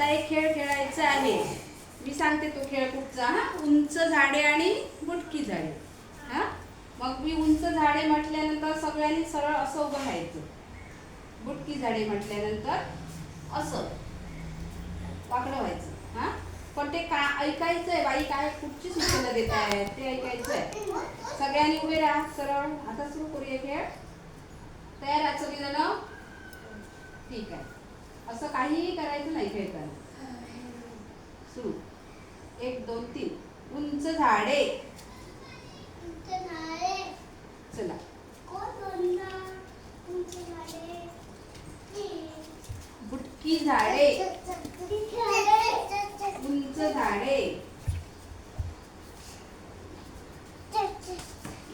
आता एक खेळ खेळायचा आहे. मी सांगते तो खेळ कुठचा हा? उंच झाडे आणि बुटकी झाडे. हा? मग मी उंच झाडे म्हटल्यानंतर सगळ्यांनी सरळ असं उभं राहायचं. बुटकी झाडे म्हटल्यानंतर असं वाकडं व्हायचं हा? पण ते का ऐकायचं आहे बाई काय कुठची सूचना देत आहे? ते ऐकायचं आहे सगळ्यांनी उभे राहा सरळ. आता सुरू करूया खेळ. तयार आहात सगळेजण? ठीक आहे. असं काहीही करायचं नाही खेळताना. सुरू. एक दोन तीन. उंच झाडे. चला. बुटकी झाडे. उंच झाडे.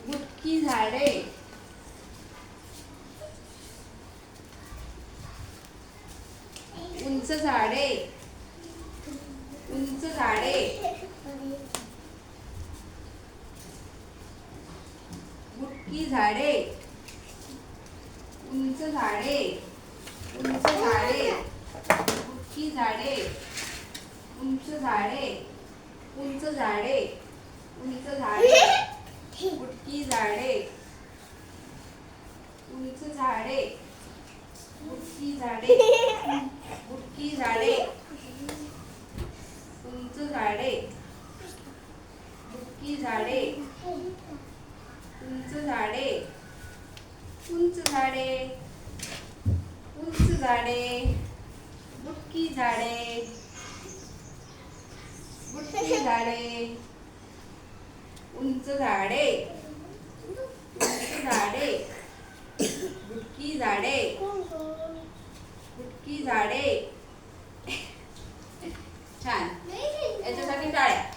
बुटकी झाडे. उंच झाडे. उंच झाडे. बुटकी झाडे. उंच झाडे. उंच झाडे. बुटकी झाडे. उंच झाडे. उंच झाडे. उंच झाडे. बुटकी झाडे. उंच झाडे. बुटकी झाडे बुटकी झाडे उंच झाडे. बुक्की झाडे. उंच झाडे. उंच झाडे. उंच झाडे. बुटकी झाडे. बुटकी झाडे. उंच झाडे. उंच झाडे. बुटकी झाडे. बुटकी झाडे. छान. याच्यासाठी टाळ्या